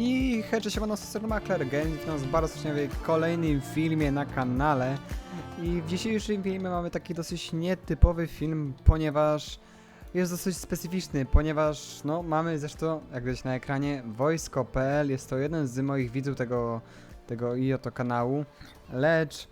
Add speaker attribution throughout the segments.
Speaker 1: I hej, cześć, siemano, Sir Makler, Game, witam bardzo serdecznie w kolejnym filmie na kanale. I w dzisiejszym filmie mamy taki dosyć nietypowy film, ponieważ jest dosyć specyficzny, ponieważ no mamy zresztą, jak widać na ekranie, wojsko.pl, jest to jeden z moich widzów tego, tego i oto kanału, lecz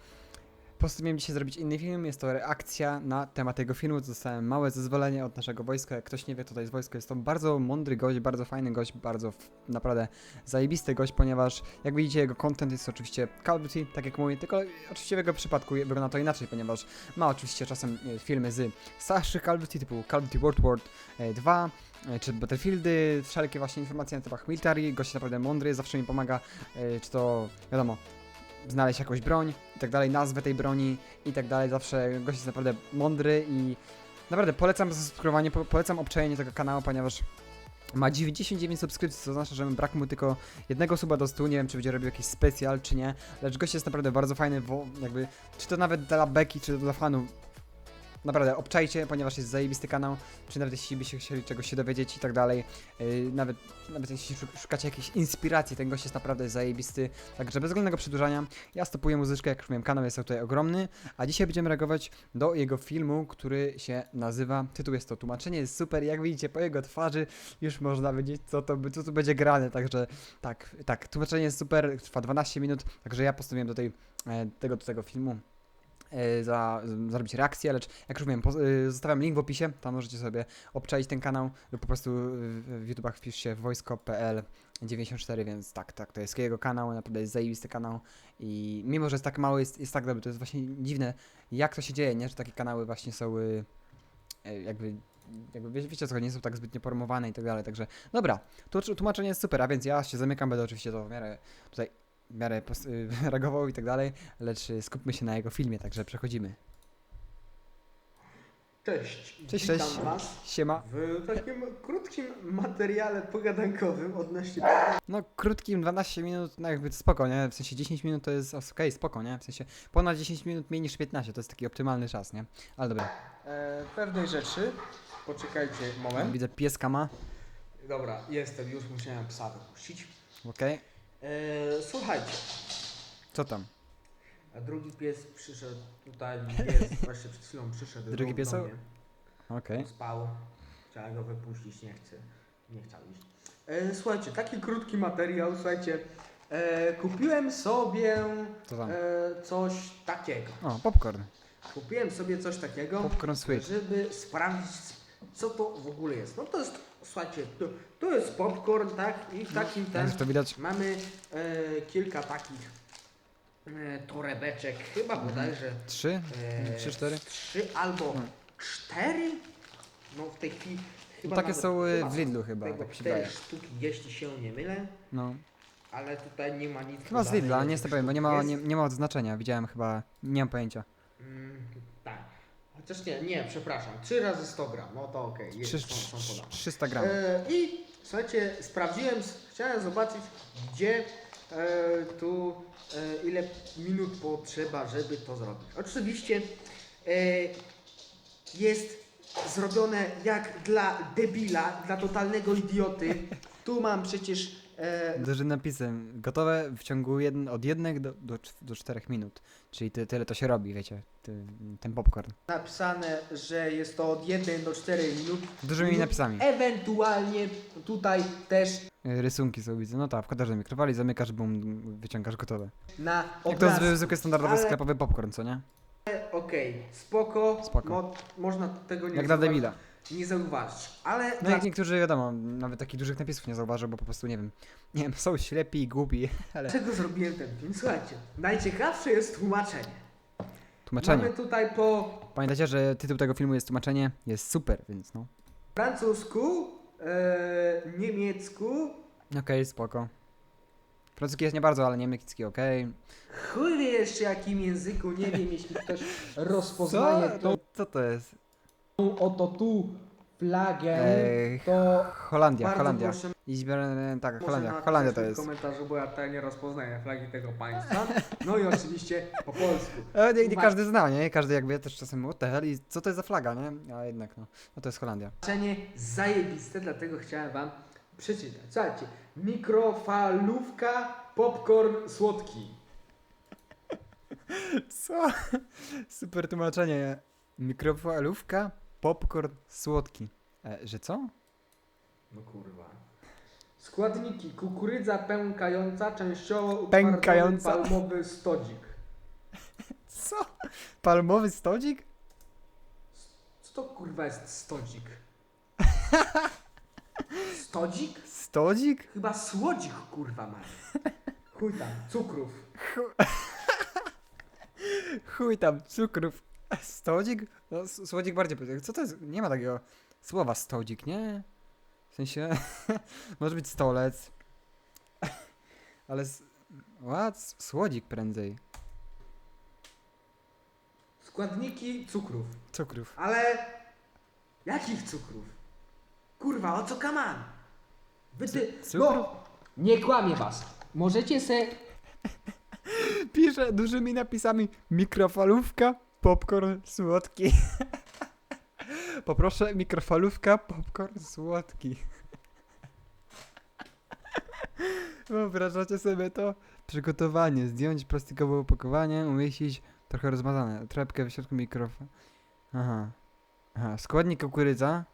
Speaker 1: postanowiłem dzisiaj zrobić inny film, jest to reakcja na temat tego filmu, dostałem małe zezwolenie od naszego wojska, jak ktoś nie wie, to jest wojsko, jest to bardzo mądry gość, bardzo fajny gość, bardzo naprawdę zajebisty gość, ponieważ jak widzicie jego content jest oczywiście Call of Duty, tak jak mówię, tylko oczywiście w jego przypadku wygląda to inaczej, ponieważ ma oczywiście czasem e, filmy z starszych Call of Duty typu Call of Duty World War e, 2, e, czy Battlefieldy, wszelkie właśnie informacje na tematach military, gość naprawdę mądry, zawsze mi pomaga, e, czy to wiadomo, znaleźć jakąś broń i tak dalej, nazwę tej broni i tak dalej, zawsze gość jest naprawdę mądry i naprawdę polecam zasubskrybowanie, po, polecam obczajenie tego kanału, ponieważ ma 99 subskrypcji, co oznacza, że brak mu tylko jednego suba do 100, nie wiem czy będzie robił jakiś specjal czy nie, lecz gość jest naprawdę bardzo fajny, bo jakby, czy to nawet dla beki, czy to dla fanów, naprawdę obczajcie, ponieważ jest zajebisty kanał, czy nawet jeśli byście chcieli czegoś się dowiedzieć i tak dalej, yy, nawet, nawet jeśli szuk- szukacie jakiejś inspiracji, ten gość jest naprawdę zajebisty, także bez względnego przedłużania, ja stopuję muzyczkę, jak już mówiłem, kanał jest tutaj ogromny, a dzisiaj będziemy reagować do jego filmu, który się nazywa, tytuł jest to Tłumaczenie jest super, jak widzicie po jego twarzy już można wiedzieć co to co tu będzie grane, także tak, tak, tłumaczenie jest super, trwa 12 minut, także ja postanowiłem do tej, e, tego, do tego filmu za, z- zrobić reakcję, lecz jak już mówiłem, e, zostawiam link w opisie, tam możecie sobie obczaić ten kanał lub po prostu w, YouTubach wpiszcie wojsko.pl 94, więc tak, tak, to jest jego kanał, naprawdę jest zajebisty kanał i mimo, że jest tak mały, jest, jest tak dobry, to jest właśnie dziwne, jak to się dzieje, nie, że takie kanały właśnie są y, e, jakby, jakby wie, wiecie co, nie są tak zbytnio promowane i tak dalej, także dobra, tłumaczenie jest super, a więc ja się zamykam, będę oczywiście to w miarę tutaj w miarę y, reagował i tak dalej, lecz y, skupmy się na jego filmie, także przechodzimy.
Speaker 2: Cześć,
Speaker 1: Cześć,
Speaker 2: witam
Speaker 1: cześć.
Speaker 2: Was
Speaker 1: Siema.
Speaker 2: w takim krótkim materiale pogadankowym odnośnie
Speaker 1: No krótkim 12 minut, no jakby spoko, nie? W sensie 10 minut to jest okej, spoko, nie? W sensie ponad 10 minut mniej niż 15, to jest taki optymalny czas, nie? Ale dobra,
Speaker 2: e, pewnej rzeczy. Poczekajcie moment.
Speaker 1: widzę pieska ma,
Speaker 2: Dobra, jestem, już musiałem psa wypuścić.
Speaker 1: okej.
Speaker 2: E, słuchajcie,
Speaker 1: Co tam?
Speaker 2: a drugi pies przyszedł tutaj, pies właśnie przed chwilą przyszedł
Speaker 1: Drugi
Speaker 2: do, do mnie.
Speaker 1: Okej.
Speaker 2: Spał, chciałem go wypuścić, nie chcę, nie chciał iść. E, słuchajcie, taki krótki materiał, słuchajcie, e, kupiłem sobie
Speaker 1: Co tam?
Speaker 2: e, coś takiego.
Speaker 1: O, popcorn.
Speaker 2: Kupiłem sobie coś takiego,
Speaker 1: Popcorn sweet.
Speaker 2: żeby sprawdzić, co to w ogóle jest. No to jest, słuchajcie, to, to jest popcorn, tak? I w takim ten
Speaker 1: to widać?
Speaker 2: mamy e, kilka takich e, torebeczek, chyba bodajże
Speaker 1: Trzy?
Speaker 2: e,
Speaker 1: Trzy, cztery?
Speaker 2: trzy albo
Speaker 1: Hmm.
Speaker 2: cztery. No w tej chwili chyba
Speaker 1: takie
Speaker 2: nawet-
Speaker 1: są, e,
Speaker 2: chyba
Speaker 1: w Lidlu chyba, tak mi się
Speaker 2: cztery
Speaker 1: wydaje.
Speaker 2: sztuki, jeśli się nie mylę,
Speaker 1: No.
Speaker 2: ale tutaj nie ma nic
Speaker 1: Chyba z
Speaker 2: podane,
Speaker 1: Lidla,
Speaker 2: ile
Speaker 1: nie
Speaker 2: tych
Speaker 1: jestem pewien, bo nie
Speaker 2: sztuk
Speaker 1: ma,
Speaker 2: jest.
Speaker 1: nie, nie ma odznaczenia. Widziałem chyba, nie mam pojęcia.
Speaker 2: Mm, Chociaż nie, nie, przepraszam. 3 razy 100 gram, no to okej, okay,
Speaker 1: Trzy-
Speaker 2: są, są podane.
Speaker 1: 300 gram.
Speaker 2: E, I słuchajcie, sprawdziłem, s- chciałem zobaczyć, gdzie e, tu e, ile minut potrzeba, żeby to zrobić. Oczywiście e, jest zrobione jak dla debila, dla totalnego idioty. Tu mam przecież
Speaker 1: Dużym napisem. Gotowe w ciągu jeden, od jednych do, do, cz- do 4 minut. Czyli ty, tyle to się robi, wiecie. Ty, ten popcorn.
Speaker 2: napisane, że jest to od 1 do 4 minut.
Speaker 1: Dużymi napisami.
Speaker 2: Ewentualnie tutaj też
Speaker 1: Y, Rysunki są widzę. No tak, wkładasz do mikrofali, zamykasz, bum, wyciągasz gotowe.
Speaker 2: na
Speaker 1: Jak to jest zwykły standardowy
Speaker 2: ale-
Speaker 1: sklepowy popcorn, co nie?
Speaker 2: Okej, spoko.
Speaker 1: Spoko.
Speaker 2: Mo, można tego nie
Speaker 1: Jak dla debila.
Speaker 2: Nie zauważyć. Ale
Speaker 1: No
Speaker 2: dla...
Speaker 1: jak niektórzy wiadomo, nawet takich dużych napisów nie zauważą, bo po prostu nie wiem. Nie wiem, są ślepi i głupi, ale.
Speaker 2: dlaczego zrobiłem ten film? Słuchajcie, najciekawsze jest tłumaczenie.
Speaker 1: Tłumaczenie.
Speaker 2: Mamy tutaj po
Speaker 1: Pamiętajcie, że tytuł tego filmu jest tłumaczenie, jest super, więc no.
Speaker 2: francusku, e, niemiecku,
Speaker 1: Okej, spoko. Francuski jest nie bardzo, ale niemiecki okej.
Speaker 2: chuj wie jeszcze jakim języku, nie wiem, jeśli ktoś rozpoznaje tą
Speaker 1: Co to jest?
Speaker 2: Oto tu flagę,
Speaker 1: Ej,
Speaker 2: to
Speaker 1: Holandia,
Speaker 2: bardzo
Speaker 1: Holandia.
Speaker 2: proszę
Speaker 1: Izbierane, tak, Holandia,
Speaker 2: napisać
Speaker 1: Holandia to
Speaker 2: w
Speaker 1: jest.
Speaker 2: komentarzu, bo ja tutaj nie rozpoznaję flagi tego państwa. No i oczywiście po polsku.
Speaker 1: E, nie, nie każdy zna, nie? Każdy jakby ja też czasem, what the hell, i co to jest za flaga, nie? A jednak, no, no to jest Holandia.
Speaker 2: Tłumaczenie zajebiste, dlatego chciałem wam przeczytać. Słuchajcie, Mikrofalówka, popcorn słodki.
Speaker 1: Co? Super tłumaczenie. Mikrofalówka, popcorn, słodki. E, że co?
Speaker 2: No kurwa. Składniki. Kukurydza pękająca, częściowo utwardzony
Speaker 1: Pękająca?
Speaker 2: palmowy stodzik.
Speaker 1: Co? Palmowy stodzik?
Speaker 2: Co to kurwa jest stodzik? Stodzik?
Speaker 1: Stodzik?
Speaker 2: Chyba słodzik kurwa ma. Chuj tam, cukrów.
Speaker 1: Chuj tam, cukrów. Stodzik? No, słodzik bardziej. powie- Co to jest? Nie ma takiego słowa stodzik, nie? W sensie, może być stolec. Ale. What? Słodzik prędzej.
Speaker 2: Składniki cukrów.
Speaker 1: Cukrów.
Speaker 2: Ale jakich cukrów? Kurwa, o co kaman? Wy ty...
Speaker 1: cukrów?
Speaker 2: No, nie kłamię was. Możecie se...
Speaker 1: Pisze dużymi napisami mikrofalówka, popcorn słodki. Poproszę mikrofalówka, popcorn słodki. Wyobrażacie sobie to? Przygotowanie. Zdjąć plastikowe opakowanie, umieścić trochę rozmazane. Trepkę w środku mikrofon. Aha. Aha. Składnik kukurydza.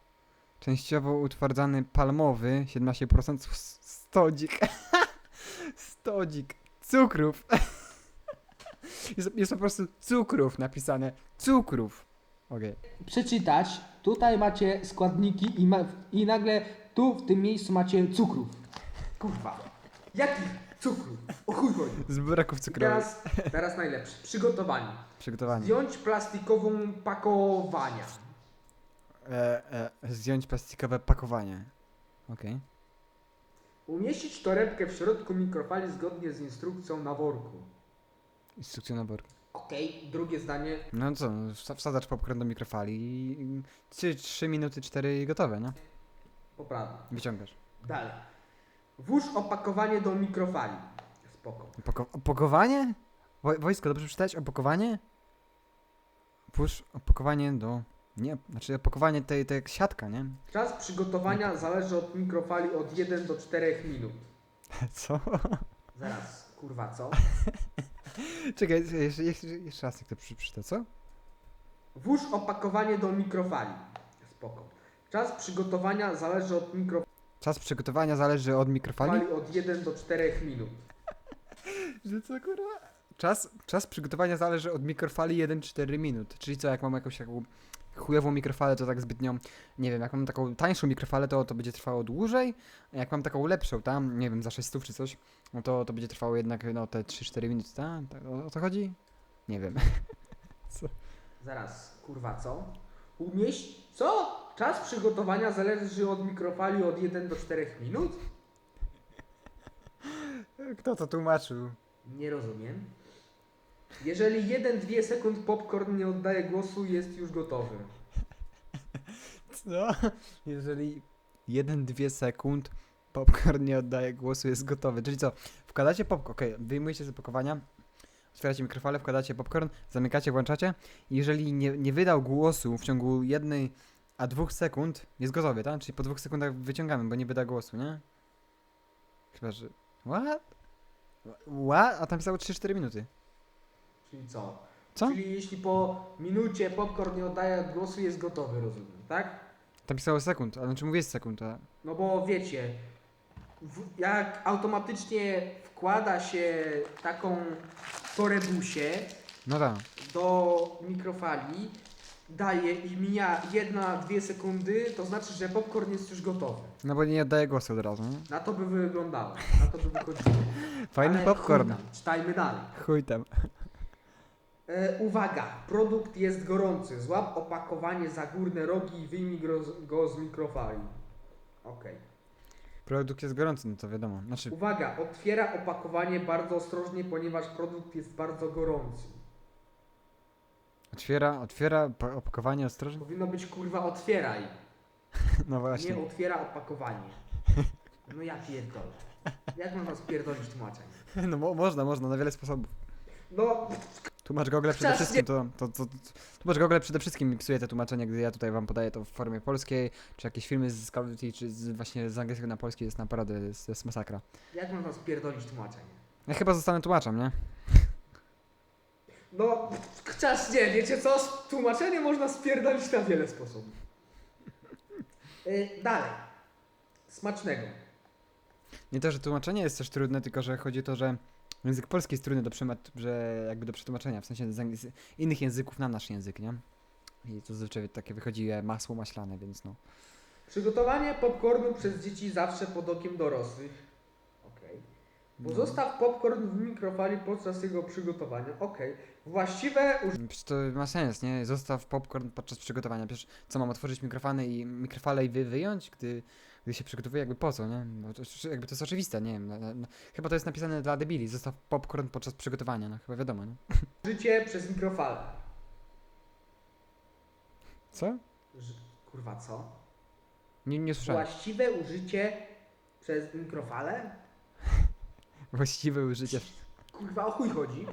Speaker 1: Częściowo utwardzany palmowy. 17% s- stodzik. stodzik. Cukrów. Jest, jest po prostu cukrów napisane. Cukrów. Okej.
Speaker 2: Przeczytać. Tutaj macie składniki i, ma... i nagle tu w tym miejscu macie cukrów. Kurwa. Jakich cukrów? O chuj chodzi.
Speaker 1: Z buraków cukrowych.
Speaker 2: teraz, teraz najlepsze. Przygotowanie.
Speaker 1: Przygotowanie.
Speaker 2: Zdjąć plastikową pakowania.
Speaker 1: E, e, zdjąć plastikowe pakowanie. Okej.
Speaker 2: Umieścić torebkę w środku mikrofali zgodnie z instrukcją na worku.
Speaker 1: Instrukcja na worku.
Speaker 2: Okej, drugie zdanie.
Speaker 1: No co, no, wsa- wsadzasz popcorn do mikrofali i 3, 3 minuty, 4 i gotowe, nie?
Speaker 2: Poprawne.
Speaker 1: Wyciągasz.
Speaker 2: Dalej. Włóż opakowanie do mikrofali. Spoko.
Speaker 1: Opako opakowanie? Wo wojsko, dobrze przeczytać? Opakowanie? Włóż opakowanie do... Nie, znaczy opakowanie tej, tej jak siatka, nie?
Speaker 2: Czas przygotowania zależy od mikrofali od 1 do 4 minut.
Speaker 1: Co?
Speaker 2: Zaraz, kurwa, co?
Speaker 1: Czekaj, jeszcze, jeszcze, jeszcze raz jak to przy- co?
Speaker 2: Włóż opakowanie do mikrofali. Spoko. Czas przygotowania zależy od mikrofali
Speaker 1: Czas przygotowania zależy od mikrofali?
Speaker 2: od 1 do 4 minut.
Speaker 1: Że co kurwa? Czas, czas przygotowania zależy od mikrofali 1-4 minut. Czyli co, jak mam jakąś taką chujową mikrofalę, to tak zbytnio, nie wiem, jak mam taką tańszą mikrofalę, to to będzie trwało dłużej, a jak mam taką lepszą, tam, nie wiem, za 600 czy coś, no to to będzie trwało jednak, no, te 3-4 minuty, tak? Tak, O, o co chodzi? Nie wiem.
Speaker 2: Zaraz, kurwa, co? Umieść... Co? Czas przygotowania zależy od mikrofali od 1 do 4 minut?
Speaker 1: Kto to tłumaczył?
Speaker 2: Nie rozumiem. Jeżeli 1-2 sekund popcorn nie oddaje głosu, jest już gotowy.
Speaker 1: Co? Jeżeli 1-2 sekund popcorn nie oddaje głosu, jest gotowy. Czyli co? Wkładacie popcorn, okej, wyjmujecie z opakowania, otwieracie mikrofale, wkładacie popcorn, zamykacie, włączacie jeżeli nie, nie wydał głosu w ciągu jednej a dwóch sekund, jest gotowy, tak? Czyli po dwóch sekundach wyciągamy, bo nie wyda głosu, nie? Chyba, że... What? What? A tam pisało 3-4 minuty.
Speaker 2: Czyli co?
Speaker 1: Co?
Speaker 2: Czyli jeśli po minucie popcorn nie oddaje głosu, jest gotowy, rozumiem, tak?
Speaker 1: Tam pisało sekund, ale czy mówię sekund, a...
Speaker 2: No bo wiecie, w, jak automatycznie wkłada się taką torebusię
Speaker 1: No tak.
Speaker 2: do mikrofali, daje i mija jedna, dwie sekundy, to znaczy, że popcorn jest już gotowy.
Speaker 1: No bo nie oddaje głosu od razu, nie?
Speaker 2: Na to by wyglądało, na to by wychodziło.
Speaker 1: Fajny
Speaker 2: Ale
Speaker 1: popcorn.
Speaker 2: chuj tam, Czytajmy dalej.
Speaker 1: Chuj tam.
Speaker 2: E, uwaga, produkt jest gorący. Złap opakowanie za górne rogi i wyjmij go, z- go z mikrofali. Okej.
Speaker 1: Produkt jest gorący, no to wiadomo. Znaczy,
Speaker 2: Uwaga, otwiera opakowanie bardzo ostrożnie, ponieważ produkt jest bardzo gorący.
Speaker 1: otwiera, otwiera pa- opakowanie ostrożnie.
Speaker 2: Powinno być kurwa otwieraj,
Speaker 1: No właśnie.
Speaker 2: nie otwiera opakowanie. No ja pierdolę. Jak mam was pierdolić tłumaczeń?
Speaker 1: No mo można, można, na wiele sposobów.
Speaker 2: No,
Speaker 1: Tłumacz Google przede
Speaker 2: Czas
Speaker 1: wszystkim, to, to, to, to Tłumacz Google przede wszystkim mi psuje te tłumaczenie, gdy ja tutaj wam podaję to w formie polskiej, czy jakieś filmy z Call of Duty, czy z, właśnie z angielskiego na polski jest naprawdę, jest, jest masakra.
Speaker 2: Jak można spierdolić tłumaczenie?
Speaker 1: Ja chyba zostanę tłumaczem, nie?
Speaker 2: No, czas nie, wiecie co? Tłumaczenie można spierdolić na wiele sposobów. Y, dalej. Smacznego.
Speaker 1: Nie to, że tłumaczenie jest też trudne, tylko że chodzi o to, że język polski jest trudny do, że jakby do przetłumaczenia, w sensie z innych języków na nasz język, nie? I to zazwyczaj takie wychodzi e, masło maślane, więc no.
Speaker 2: Przygotowanie popcornu przez dzieci zawsze pod okiem dorosłych. Okej.
Speaker 1: no.
Speaker 2: Pozostaw popcorn w mikrofali podczas jego przygotowania. Okej. Właściwe użycie.
Speaker 1: Przecież to ma sens, nie? Zostaw popcorn podczas przygotowania. Przecież co, mam otworzyć mikrofany i mikrofale i wy wyjąć, gdy, gdy się przygotowuje? Jakby po co, nie? Bo to, jakby to jest oczywiste, nie wiem. No, no, no. Chyba to jest napisane dla debili. Zostaw popcorn podczas przygotowania, no chyba wiadomo, nie?
Speaker 2: Użycie przez mikrofale.
Speaker 1: Co?
Speaker 2: Kurwa, co?
Speaker 1: Nie, nie słyszałem.
Speaker 2: Właściwe użycie przez mikrofale?
Speaker 1: Właściwe użycie.
Speaker 2: Kurwa, o chuj chodzi.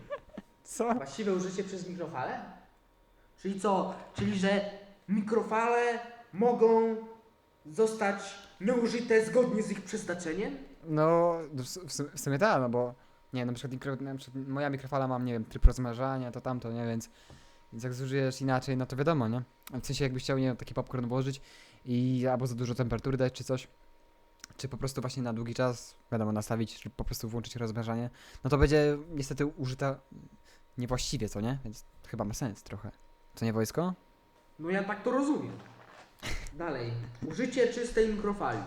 Speaker 1: Co?
Speaker 2: Właściwe użycie przez mikrofale? Czyli co? Czyli, że mikrofale mogą zostać nieużyte zgodnie z ich przeznaczeniem?
Speaker 1: No, w, w, su- w sumie tak, no bo nie na przykład, mikro, na przykład moja mikrofala mam, nie wiem, tryb rozmnażania, to tamto, nie, więc, więc jak zużyjesz inaczej, no to wiadomo, nie? W sensie jakbyś chciał, nie wiem, taki popcorn włożyć i albo za dużo temperatury dać, czy coś, czy po prostu właśnie na długi czas, wiadomo, nastawić, czy po prostu włączyć rozmnażanie, no to będzie niestety użyta niewłaściwie, co nie? Więc chyba ma sens trochę. Co nie, wojsko?
Speaker 2: No ja tak to rozumiem. Dalej. Użycie czystej mikrofali.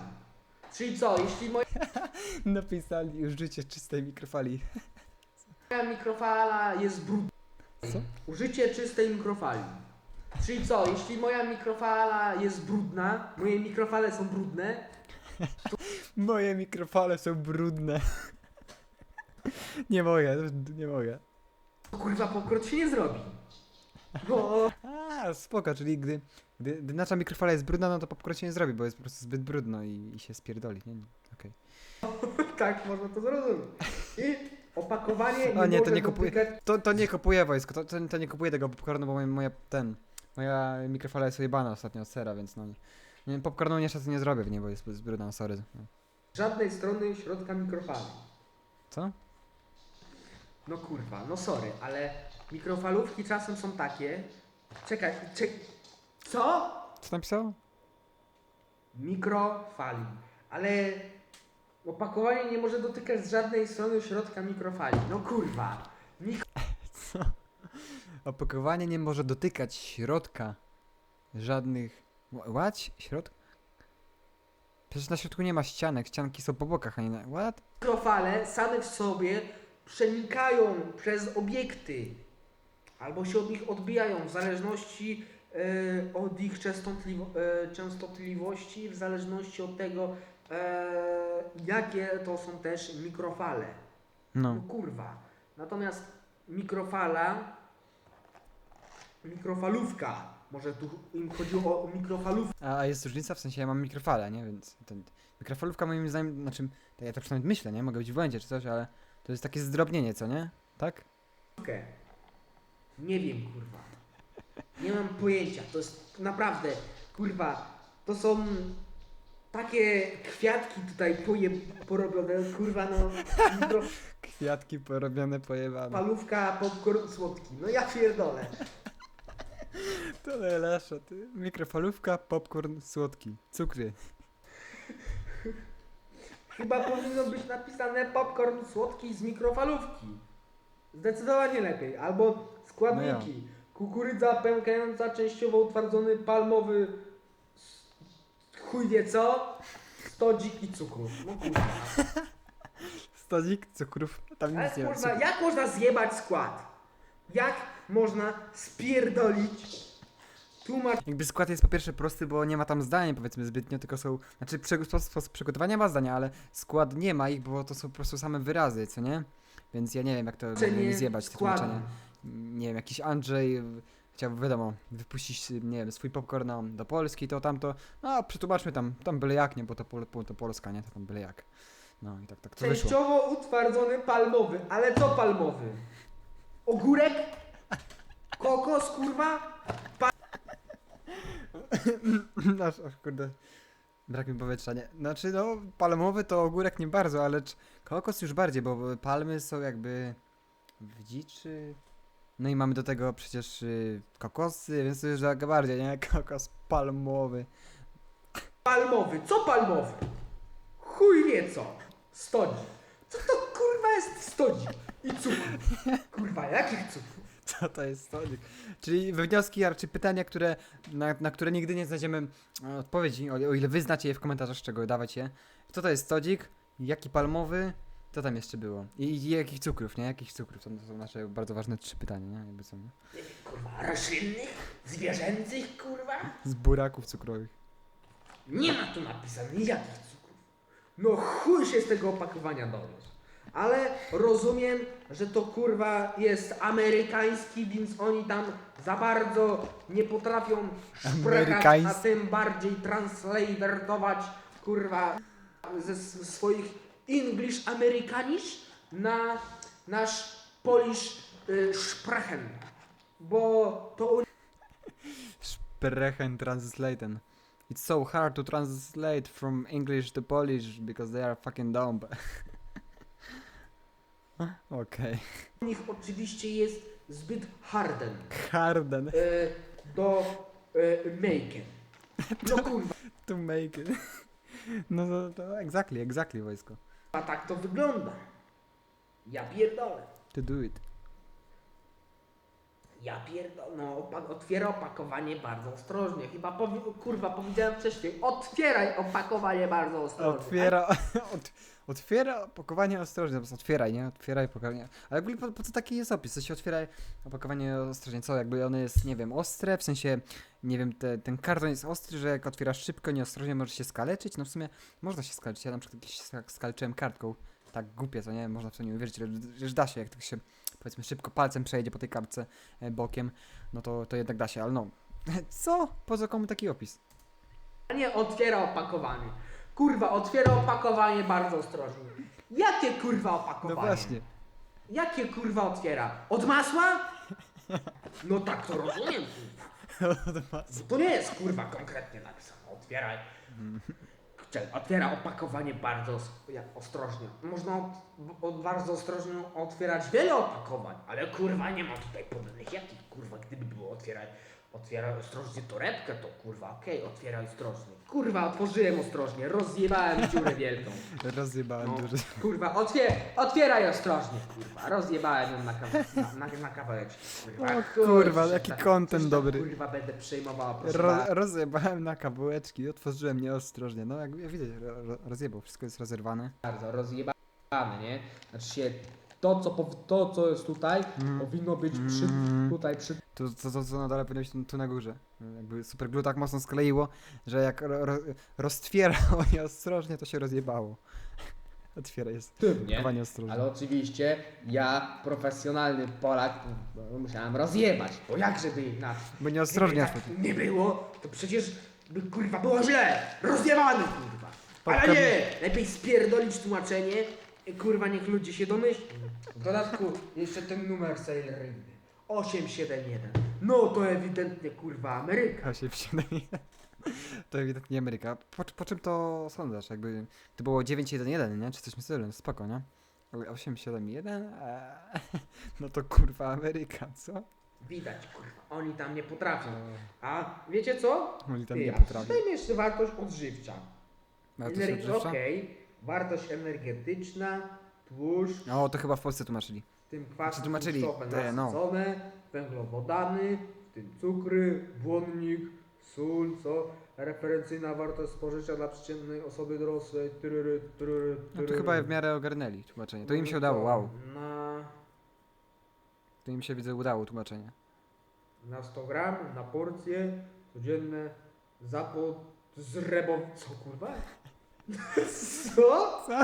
Speaker 2: Czyli co? Jeśli moja
Speaker 1: Napisali użycie czystej mikrofali.
Speaker 2: mikrofala jest brudna.
Speaker 1: Co?
Speaker 2: Użycie czystej mikrofali. Czyli co? Jeśli moja mikrofala jest brudna, moje mikrofale są brudne,
Speaker 1: Moje mikrofale są brudne. nie mogę, nie mogę.
Speaker 2: to kurwa popcorn się nie zrobi. Bo
Speaker 1: A, spoko, czyli gdy, gdy, gdy nasza mikrofala jest brudna, no to popcorn się nie zrobi, bo jest po prostu zbyt brudno i, i się spierdoli, nie? nie. Okej.
Speaker 2: tak można to zrozumieć. I opakowanie nie
Speaker 1: O nie, to
Speaker 2: może
Speaker 1: nie kupuję.
Speaker 2: dotykać
Speaker 1: To, to nie kupuję wojsko, to, to, to nie kupuję tego popcornu, bo moja, moja ten, moja mikrofala jest ujebana ostatnio od sera, więc no nie. nie popcornu niestety nie zrobię w niej, bo jest, jest brudna, sorry.
Speaker 2: Żadnej strony środka mikrofali.
Speaker 1: Co?
Speaker 2: No kurwa, no sorry, ale mikrofalówki czasem są takie. Czekaj, czek... Co?
Speaker 1: Co napisało?
Speaker 2: Mikrofali. Ale opakowanie nie może dotykać z żadnej strony środka mikrofali. No kurwa.
Speaker 1: Co? Opakowanie nie może dotykać środka żadnych... Wha- What? Środka? Przecież na środku nie ma ścianek, ścianki są po bokach, a nie na... What?
Speaker 2: Mikrofale same w sobie przenikają przez obiekty albo się od nich odbijają w zależności od ich częstotliwo, e, częstotliwości, w zależności od tego, e, jakie to są też mikrofale. No
Speaker 1: No.
Speaker 2: kurwa. Natomiast mikrofala, mikrofalówka, może tu im chodziło o mikrofalówkę.
Speaker 1: A, a jest różnica? W sensie ja mam mikrofalę, nie? Więc mikrofalówka moim zdaniem, znaczy, tak ja tak przynajmniej myślę, nie? Mogę być w błędzie czy coś, ale to jest takie zdrobnienie, co nie? Tak?
Speaker 2: Nie wiem, kurwa. Nie mam pojęcia. To jest naprawdę, kurwa, to są takie kwiatki tutaj poje, porobione, kurwa, no,
Speaker 1: Kwiatki porobione, pojebane.
Speaker 2: mikrofalówka, popcorn słodki. No ja pierdolę.
Speaker 1: To najlepsze, ty. Mikrofalówka, popcorn, słodki, cukry.
Speaker 2: Chyba powinno być napisane popcorn słodki z mikrofalówki. Zdecydowanie lepiej. Albo składniki. Kukurydza pękająca, częściowo utwardzony palmowy chuj wie co, stodzik i cukru. No kurwa.
Speaker 1: Stodzik, cukrów, tam
Speaker 2: Ale
Speaker 1: nic nie ma.
Speaker 2: kurwa, jak można zjebać skład? Jak można spierdolić tłumacz
Speaker 1: Jakby skład jest po pierwsze prosty, bo nie ma tam zdań powiedzmy zbytnio, tylko są, znaczy prze- sposób, sposób przygotowania ma zdania, ale skład nie ma ich, bo to są po prostu same wyrazy, co nie? Więc ja nie wiem jak to
Speaker 2: Znaczenie
Speaker 1: zjebać, te
Speaker 2: składu?
Speaker 1: tłumaczenia. Nie wiem, jakiś Andrzej y, chciał, wiadomo, wypuścić, nie wiem, swój popcorn na- do Polski, to tamto, no przetłumaczmy tam, tam byle jak, nie, bo to, pol, to Polska, nie, to tam byle jak. No i tak, tak to wyszło.
Speaker 2: Częściowo utwardzony palmowy. Ale co palmowy? Ogórek? kokos, kurwa,
Speaker 1: Aż, aż kurde. Brak mi powietrza, nie. Znaczy, no, palmowy to ogórek nie bardzo, ale kokos już bardziej, bo palmy są jakby w dziczy. No i mamy do tego przecież y, kokosy, więc to już tak bardziej, nie? Kokos palmowy.
Speaker 2: palmowy. Co palmowy? Chuj wie co. Stodzi. Co to kurwa jest stodzi? I cukru. Kurwa, jakich cukrów?
Speaker 1: Co to jest stodzik? Czyli wnioski, a raczej pytania, które, na, na które nigdy nie znajdziemy e, odpowiedzi, o, o ile wy znacie je w komentarzach, z czego dawać je. Co to jest stodzik? Jaki palmowy? Co tam jeszcze było? I, i jakich cukrów, nie? Jakich cukrów? To są nasze bardzo ważne trzy pytania, nie? Jakby są, nie?
Speaker 2: Kurwa, roślinnych? Zwierzęcych, kurwa?
Speaker 1: Z buraków cukrowych.
Speaker 2: Nie ma tu napisane jakich cukrów. No chuj się z tego opakowania dowiesz. Ale rozumiem, że to kurwa jest amerykański, więc oni tam za bardzo nie potrafią szprechać, a
Speaker 1: Amerykański.
Speaker 2: tym bardziej translateować kurwa ze s- swoich English Americanish na nasz Polish y, Sprechen. Bo to u
Speaker 1: Sprechen translaten. It's so hard to translate from English to Polish because they are fucking dumb. Okej.
Speaker 2: nich oczywiście jest zbyt harden.
Speaker 1: Harden
Speaker 2: e, do e, make. No kurwa,
Speaker 1: to make it. No to, to exactly, exactly wojsko.
Speaker 2: A tak to wygląda. Ja pierdolę.
Speaker 1: To do it.
Speaker 2: Ja pierdolę. No, opa- otwiera opakowanie bardzo ostrożnie. Chyba powi kurwa powiedziałem wcześniej. Otwieraj opakowanie bardzo ostrożnie.
Speaker 1: Otwiera, ot, otwiera opakowanie ostrożnie, po prostu otwieraj, nie? Otwieraj opakowanie. Ale w ogóle po, po co taki jest opis? To się otwieraj opakowanie ostrożnie. Co, jakby ono jest, nie wiem, ostre, w sensie, nie wiem, te, ten karton jest ostry, że jak otwierasz szybko, nieostrożnie, może się skaleczyć? No w sumie można się skaleczyć. Ja na przykład kiedyś sk- skaleczyłem kartką. Tak głupie, co nie? Można w to nie uwierzyć, że, że da się, jak tak się, powiedzmy, szybko palcem przejedzie po tej kartce e, bokiem, no to, to jednak da się, ale no. Co? Po co komu taki opis?
Speaker 2: Nie otwiera opakowanie. Kurwa, otwiera opakowanie bardzo ostrożnie. Jakie kurwa
Speaker 1: No
Speaker 2: opakowanie?
Speaker 1: właśnie.
Speaker 2: Jakie kurwa otwiera? Od masła? No tak to rozumiem. kurwa. To nie jest kurwa konkretnie napisane. Otwieraj. Otwiera opakowanie bardzo ostrożnie. Można od bardzo ostrożnie otwierać wiele opakowań, ale kurwa nie ma tutaj podanych jakich kurwa, gdyby było otwierać. Otwieraj ostrożnie torebkę, to kurwa, okej, otwieraj ostrożnie. Kurwa, otworzyłem ostrożnie, rozjebałem dziurę wielką.
Speaker 1: Rozjebałem
Speaker 2: No,
Speaker 1: duży.
Speaker 2: kurwa, otwier otwieraj ostrożnie, kurwa. Rozjebałem ją na, kawa na, na, na kawałeczki. Kurwa,
Speaker 1: O kurwa, jaki
Speaker 2: tak-
Speaker 1: content
Speaker 2: coś tam,
Speaker 1: dobry.
Speaker 2: Kurwa, będę przejmowała, proszę
Speaker 1: Ro,
Speaker 2: bardzo.
Speaker 1: rozjebałem na kawałeczki, otworzyłem nieostrożnie. No jak widać, ro, ro, rozjebał, wszystko jest rozerwane.
Speaker 2: Bardzo rozjebane, nie? Znaczy się, to co, pow- to, co jest tutaj,
Speaker 1: Mm.
Speaker 2: powinno być przy,
Speaker 1: Mm.
Speaker 2: tutaj przy...
Speaker 1: To, to, to co na dole powinno być tu, tu na górze. Jakby super glue tak mocno skleiło, że jak ro, ro, roztwierał nieostrożnie, to się rozjebało. Otwiera jest.
Speaker 2: tym,
Speaker 1: Chowanie ostrożnie.
Speaker 2: Ale oczywiście ja, profesjonalny Polak, musiałem rozjebać, bo jak żeby inaczej.
Speaker 1: Bo nieostrożnie
Speaker 2: Gdyby tak nie było, to przecież by kurwa było źle. Rozjebany kurwa. Ale nie, lepiej spierdolić tłumaczenie. I, Kurwa, niech ludzie się domyślą. W dodatku jeszcze ten numer seryjny. 871. No to ewidentnie kurwa Ameryka.
Speaker 1: 871. To ewidentnie Ameryka. Po, po czym to sądzasz? Jakby to było 911, nie? Czy coś w stylu? Spoko, nie? Ale 871? Eee, no to kurwa Ameryka, co?
Speaker 2: Widać kurwa, oni tam nie potrafią. A wiecie co?
Speaker 1: Oni tam
Speaker 2: Ty,
Speaker 1: nie
Speaker 2: a
Speaker 1: potrafią.
Speaker 2: przeczytajmy jeszcze wartość odżywcza.
Speaker 1: A to się odżywcza?
Speaker 2: Okej, wartość energetyczna, tłuszcz,
Speaker 1: O, to chyba w Polsce tłumaczyli.
Speaker 2: w tym kwasy
Speaker 1: Znaczy tłumaczyli,
Speaker 2: tłuszczowe
Speaker 1: te, no.
Speaker 2: nasycone, węglowodany, w tym cukry, błonnik, sól, co? Referencyjna wartość spożycia dla przeciętnej osoby dorosłej. Tyryry, tyryry,
Speaker 1: No to
Speaker 2: tyryry.
Speaker 1: chyba w miarę ogarnęli tłumaczenie. To im się
Speaker 2: No
Speaker 1: udało, wow.
Speaker 2: Na,
Speaker 1: To im się widzę udało tłumaczenie.
Speaker 2: na 100 gram, na porcję, codzienne zapod zrebo... Co kurwa? Co?
Speaker 1: Co?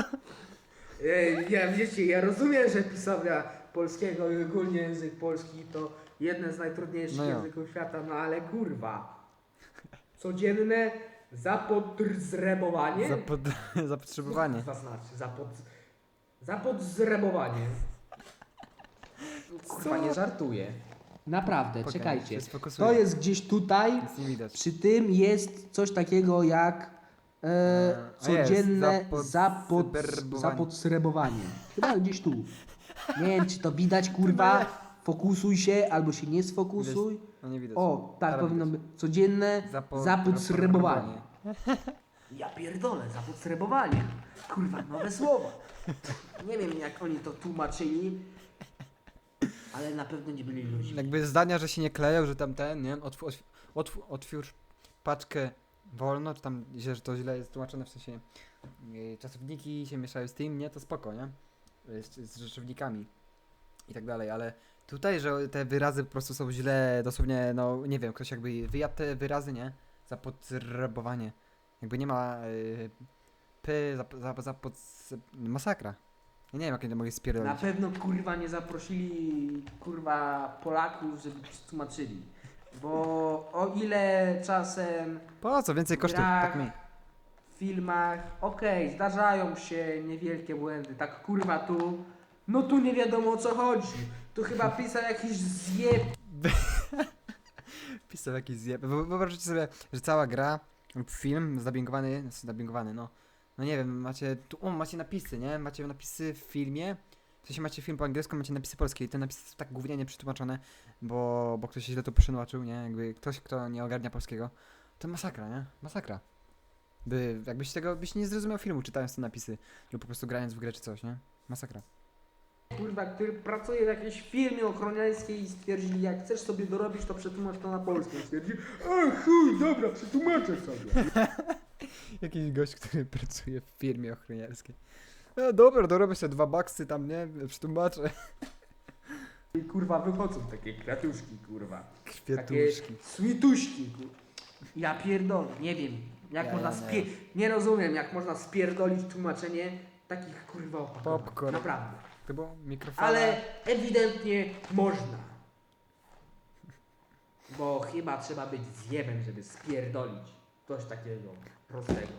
Speaker 2: Ej, Ja wiecie, ja rozumiem, że pisownia polskiego i ogólnie język polski to jeden z najtrudniejszych
Speaker 1: No ja.
Speaker 2: języków świata, no ale kurwa. Codzienne zapodzrebowanie?
Speaker 1: Zapod... Zapotrzebowanie.
Speaker 2: Co to znaczy? Zapod... Zapodzrebowanie. Kurwa, nie żartuję. Naprawdę, czekajcie.
Speaker 1: się sfokusuję.
Speaker 2: To jest gdzieś tutaj.
Speaker 1: Nic nie widać.
Speaker 2: Przy tym jest coś takiego jak e,
Speaker 1: jest,
Speaker 2: codzienne
Speaker 1: zapod-
Speaker 2: zapodsrebowanie. Chyba gdzieś tu. Nie wiem, czy to widać, kurwa. Fokusuj się albo się nie sfokusuj.
Speaker 1: No nie widać.
Speaker 2: O, tak
Speaker 1: Teraz
Speaker 2: powinno być. Codzienne
Speaker 1: Zapo-
Speaker 2: zapodsrebowanie. Ja pierdolę, zapodsrebowanie. Kurwa, nowe słowa. Nie wiem, jak oni to tłumaczyli, ale na pewno nie byli ludźmi.
Speaker 1: Jakby zdania, że się nie kleją, że tam ten, nie? Otw otw otw otwórz paczkę wolno, czy tam, że to źle jest tłumaczone, w sensie yy, czasowniki się mieszają z tym, nie? To spoko, nie? Z, z rzeczownikami i tak dalej, ale tutaj, że te wyrazy po prostu są źle, dosłownie, no nie wiem, ktoś jakby wyjadł te wyrazy, nie? Za podzrabowanie. Jakby nie ma yy, p, za, za, za pod, masakra. Ja nie wiem, jak nie mogę
Speaker 2: Na
Speaker 1: spierdolić.
Speaker 2: pewno kurwa nie zaprosili kurwa Polaków, żeby tłumaczyli. Bo o ile czasem
Speaker 1: Po co? Więcej kosztów,
Speaker 2: Grach.
Speaker 1: tak mi.
Speaker 2: w filmach, okej, zdarzają się niewielkie błędy, tak kurwa tu, no tu nie wiadomo o co chodzi. Tu chyba pisał jakiś zjeb
Speaker 1: Pisał jakiś zjeb. Wyo- Wyobraźcie sobie, że cała gra lub film zdubbingowany, znaczy no. No nie wiem, macie tu, o, macie napisy, nie? Macie napisy w filmie. Sensie macie film po angielsku, macie napisy polskie i te napisy są tak gównianie przetłumaczone, bo, bo ktoś źle to przetłumaczył, nie? Jakby ktoś, kto nie ogarnia polskiego, to masakra, nie? Masakra. By, jakbyś tego, byś nie zrozumiał filmu czytając te napisy lub po prostu grając w grę czy coś, nie? Masakra.
Speaker 2: kurwa, który pracuje w jakiejś firmie ochroniańskiej i stwierdzili, jak chcesz sobie dorobić, to przetłumacz to na polskie. Stwierdzili, a chuj, dobra, przetłumaczę sobie.
Speaker 1: Jakiś gość, który pracuje w firmie ochroniarskiej. No dobra, dorobię sobie dwa baksy tam, nie? Przetłumaczę.
Speaker 2: I kurwa wychodzą takie kwiatuszki, kurwa. Takie
Speaker 1: Kwiatuszki.
Speaker 2: swituszki, kurwa. Ja pierdolę, nie wiem, jak
Speaker 1: Ja
Speaker 2: można
Speaker 1: nie.
Speaker 2: spie... Nie rozumiem, jak można spierdolić tłumaczenie takich kurwa opakowań.
Speaker 1: Popcorn.
Speaker 2: Naprawdę.
Speaker 1: To było mikrofon.
Speaker 2: Ale ewidentnie można. Bo chyba trzeba być zjebem, żeby spierdolić coś takiego prostego.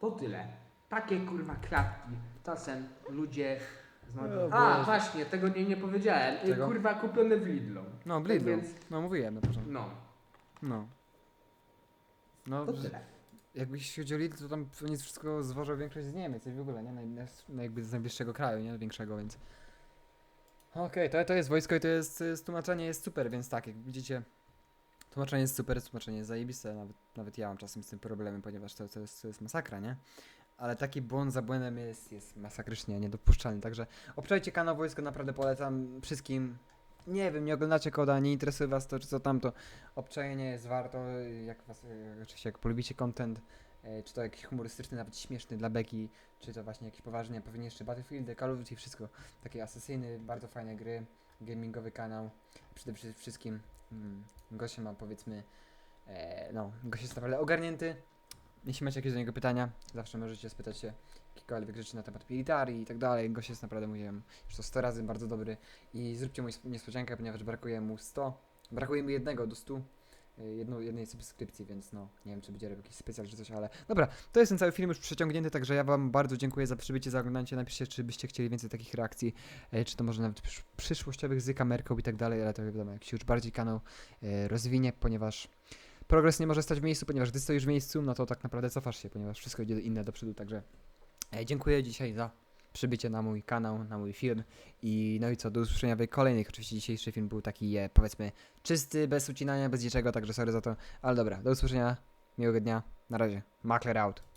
Speaker 2: To tyle. Takie kurwa kwiatki. Czasem ludzie.
Speaker 1: O
Speaker 2: A,
Speaker 1: Boże.
Speaker 2: właśnie, tego nie, nie powiedziałem. Y,
Speaker 1: Czego?
Speaker 2: Kurwa kupione w Lidlu.
Speaker 1: No, Blidlu.
Speaker 2: Więc,
Speaker 1: No, mówiłem na początku.
Speaker 2: no,
Speaker 1: No. No,
Speaker 2: to
Speaker 1: że-
Speaker 2: tyle.
Speaker 1: jakbyś chodzi o Lidl, to tam oni wszystko zwożą większość z Niemiec i w ogóle, nie? Naj, naj, jakby z najbliższego kraju, nie? Większego, więc... Okej, to, to jest wojsko i to jest, to jest tłumaczenie jest super, więc tak, jak widzicie, tłumaczenie jest super, tłumaczenie jest zajebiste, nawet, nawet ja mam czasem z tym problemy, ponieważ to, to, jest, to jest masakra, nie? Ale taki błąd za błędem jest, jest masakrycznie niedopuszczalny, także obczajcie kanał Wojsko, naprawdę polecam wszystkim. Nie wiem, nie oglądacie koda, nie interesuje was to czy co tamto. Obczajenie jest warto, jak was, e, oczywiście jak polubicie content, e, czy to jakiś humorystyczny, nawet śmieszny dla beki, czy to właśnie jakiś poważny, jeszcze Battlefield, Call of Duty, wszystko. Takie asesyjny, bardzo fajne gry, gamingowy kanał, przede wszy- wszystkim mm, gościa ma powiedzmy, e, no, gość jest naprawdę ogarnięty. Jeśli macie jakieś do niego pytania, zawsze możecie spytać się jakikolwiek rzeczy na temat militarii i tak dalej. Gość jest naprawdę, mówiłem, już to 100 razy bardzo dobry i zróbcie mu nies- niespodziankę, ponieważ brakuje mu 100, brakuje mu jednego do 100, y, jednej subskrypcji, więc no, nie wiem czy będzie robił jakiś specjal czy coś, ale dobra, to jest ten cały film już przeciągnięty, także ja wam bardzo dziękuję za przybycie, za oglądanie, napiszcie czy byście chcieli więcej takich reakcji, e, czy to może nawet przysz- przyszłościowych z kamerką i tak dalej, ale to wiadomo, jak się już bardziej kanał e, rozwinie, ponieważ progres nie może stać w miejscu, ponieważ gdy stoisz w miejscu, no to tak naprawdę cofasz się, ponieważ wszystko idzie inne do przodu, także e, dziękuję dzisiaj za przybycie na mój kanał, na mój film i no i co, do usłyszenia w kolejnych. Oczywiście dzisiejszy film był taki, e, powiedzmy, czysty, bez ucinania, bez niczego, także sorry za to, ale dobra, do usłyszenia, miłego dnia, na razie, Makler out.